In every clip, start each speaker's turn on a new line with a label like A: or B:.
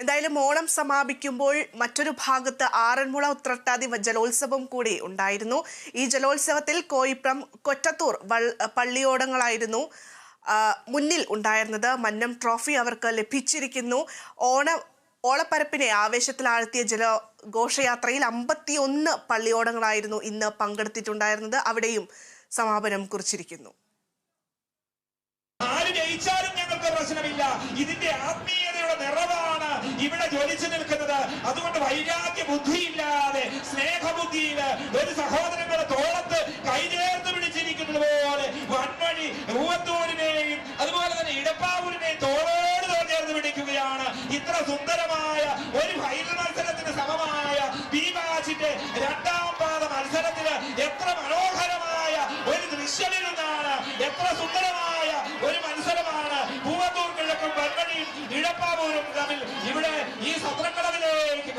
A: എന്തായാലും ഓണം സമാപിക്കുമ്പോൾ മറ്റൊരു ഭാഗത്ത് ആറന്മുള ഉത്രട്ടാതി ജലോത്സവം കൂടി ഉണ്ടായിരുന്നു. ഈ ജലോത്സവത്തിൽ കോയിപ്രം കൊറ്റത്തൂർ പള്ളിയോടങ്ങളായിരുന്നു മുന്നിൽ ഉണ്ടായിരുന്നത്. മന്നം ട്രോഫി അവർക്ക് ലഭിച്ചിരിക്കുന്നു. ഓണ ഓളപ്പരപ്പിനെ ആവേശത്തിലാഴ്ത്തിയ ജല ഘോഷയാത്രയിൽ അമ്പത്തിയൊന്ന് പള്ളിയോടങ്ങളായിരുന്നു ഇന്ന് പങ്കെടുത്തിട്ടുണ്ടായിരുന്നത്. അവിടെയും സമാപനം കുറിച്ചിരിക്കുന്നു.
B: ആര് ജയിച്ചാലും ഞങ്ങൾക്ക് പ്രശ്നമില്ല. ഇതിന്റെ ആത്മീയതയുടെ നിറവാണ് ഇവിടെ ജ്വലിച്ചു നിൽക്കുന്നത്. അതുകൊണ്ട് വൈരാഗ്യ ബുദ്ധിയില്ലാതെ സ്നേഹബുദ്ധിയിൽ ഒരു സഹോദരങ്ങളെ തോളത്ത് കൈചേർത്ത് പിടിച്ചിരിക്കുന്നത് പോലെ വൺവഴി ഊവത്തൂരിനെയും അതുപോലെ തന്നെ ഇടപ്പാവൂരിനെയും തോളോട് തോൾ ചേർത്ത് പിടിക്കുകയാണ്. ഇത്ര സുന്ദരമായ ഒരു ഫൈനൽ മത്സരത്തിന് സമമായ ബി ബാച്ചിന്റെ രണ്ടാം പാദ മത്സരത്തിൽ എത്ര മനോഹരമായ ഒരു ദൃശ്യമിൽ നിന്നാണ് എത്ര സുന്ദരമായ ഒരു മത്സരമാണ് പൂവത്തൂർ കിഴക്കും വൻവഴിയും ഇടപ്പാവൂരും തമ്മിൽ ഇവിടെ ഈ സത്രക്കടവിലേക്ക്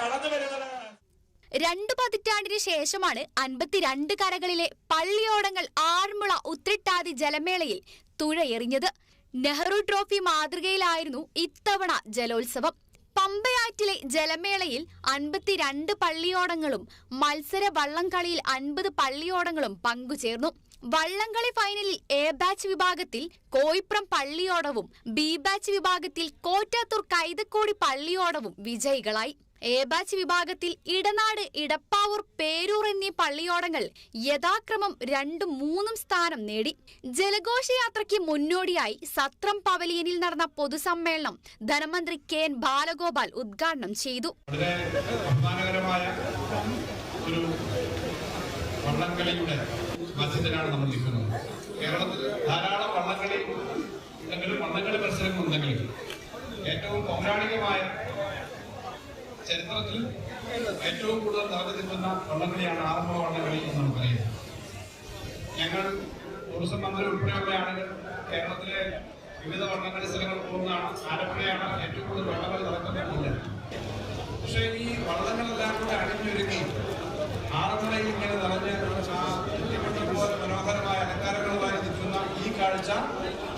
C: രണ്ടു പതിറ്റാണ്ടിന് ശേഷമാണ് അൻപത്തിരണ്ട് കരകളിലെ പള്ളിയോടങ്ങൾ ആഴ്മുള ഉത്രിട്ടാതി ജലമേളയിൽ തുഴയെറിഞ്ഞത്. നെഹ്റു ട്രോഫി മാതൃകയിലായിരുന്നു ഇത്തവണ ജലോത്സവം. പമ്പയാറ്റിലെ ജലമേളയിൽ അൻപത്തിരണ്ട് പള്ളിയോടങ്ങളും മത്സര വള്ളംകളിയിൽ അൻപത് പള്ളിയോടങ്ങളും പങ്കുചേർന്നു. വള്ളംകളി ഫൈനലിൽ എ ബാച്ച് വിഭാഗത്തിൽ കോയിപ്രം പള്ളിയോടവും ബി ബാച്ച് വിഭാഗത്തിൽ കോറ്റാത്തൂർ കൈതക്കോടി പള്ളിയോടവും വിജയികളായി. എ ബാച്ച് വിഭാഗത്തിൽ ഇടനാട് ഇടപ്പാവൂർ പേരൂർ എന്നീ പള്ളിയോടങ്ങൾ യഥാക്രമം രണ്ടും മൂന്നും സ്ഥാനം നേടി. ജലഘോഷയാത്രയ്ക്ക് മുന്നോടിയായി സത്രം പവലിയനിൽ നടന്ന പൊതുസമ്മേളനം ധനമന്ത്രി കെ എൻ ബാലഗോപാൽ ഉദ്ഘാടനം ചെയ്തു.
D: ഒരു ധാരാളം ഏറ്റവും പൗരാണികമായ ചരിത്രത്തിൽ ഏറ്റവും കൂടുതൽ നിൽക്കുന്ന വള്ളംകളിയാണ് ആറന്മുള വള്ളംകളി എന്ന് നമുക്ക് പറയുന്നത് ഞങ്ങൾ ടൂറിസം മന്ത്രി ഉൾപ്പെടെയുള്ള ആളുകൾ കേരളത്തിലെ വിവിധ വള്ളംകളി സ്ഥലങ്ങൾ പോകുന്നതാണ് ആലപ്പുഴയാണ് ഏറ്റവും കൂടുതൽ വള്ളംകളി നടക്കുന്നില്ല പക്ഷേ ഈ വള്ളങ്ങളെല്ലാം കൂടെ അണിഞ്ഞൊരുങ്ങി ആറന്മുളയിൽ ഇങ്ങനെ നിറഞ്ഞ് ആ പോലെ മനോഹരമായ അലങ്കാരങ്ങളുമായി നിൽക്കുന്ന ഈ കാഴ്ച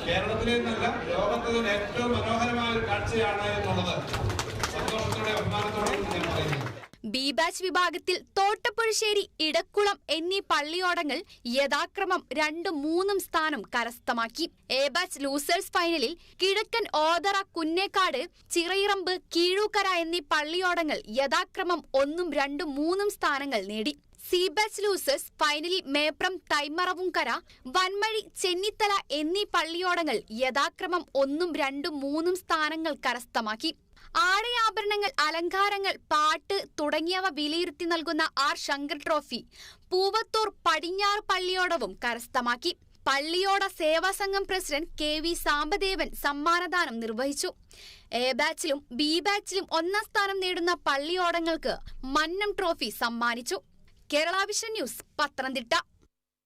D: കേരളത്തിലെ നിന്നല്ല ലോകത്തെ ഏറ്റവും മനോഹരമായ ഒരു കാഴ്ചയാണ് എന്നുള്ളത്.
C: ബി ബാച്ച് വിഭാഗത്തിൽ തോട്ടപ്പുഴശ്ശേരി ഇടക്കുളം എന്നീ പള്ളിയോടങ്ങൾ യഥാക്രമം രണ്ടും മൂന്നും സ്ഥാനം കരസ്ഥമാക്കി. എ ബാച്ച് ലൂസേഴ്സ് ഫൈനലിൽ കിഴക്കൻ ഓതറ കുന്നേക്കാട് ചിറയിറമ്പ് കീഴൂക്കര എന്നീ പള്ളിയോടങ്ങൾ യഥാക്രമം ഒന്നും രണ്ടും മൂന്നും സ്ഥാനങ്ങൾ നേടി. സി ബാച്ച് ലൂസേഴ്സ് ഫൈനലിൽ മേപ്രം തൈമറവുംകര വൻമഴി ചെന്നിത്തല എന്നീ പള്ളിയോടങ്ങൾ യഥാക്രമം ഒന്നും രണ്ടും മൂന്നും സ്ഥാനങ്ങൾ കരസ്ഥമാക്കി. ആടയാഭരണങ്ങൾ അലങ്കാരങ്ങൾ പാട്ട് തുടങ്ങിയവ വിലയിരുത്തി നൽകുന്ന ആർ ശങ്കർ ട്രോഫി പൂവത്തൂർ പടിഞ്ഞാറ് പള്ളിയോടവും കരസ്ഥമാക്കി. പള്ളിയോട സേവാ സംഘം പ്രസിഡന്റ് കെ വി സാമ്പദേവൻ സമ്മാനദാനം നിർവഹിച്ചു. എ ബാച്ചിലും ബി ബാച്ചിലും ഒന്നാം സ്ഥാനം നേടുന്ന പള്ളിയോടങ്ങൾക്ക് മന്നം ട്രോഫി സമ്മാനിച്ചു. Kerala vision news Pathanamthitta.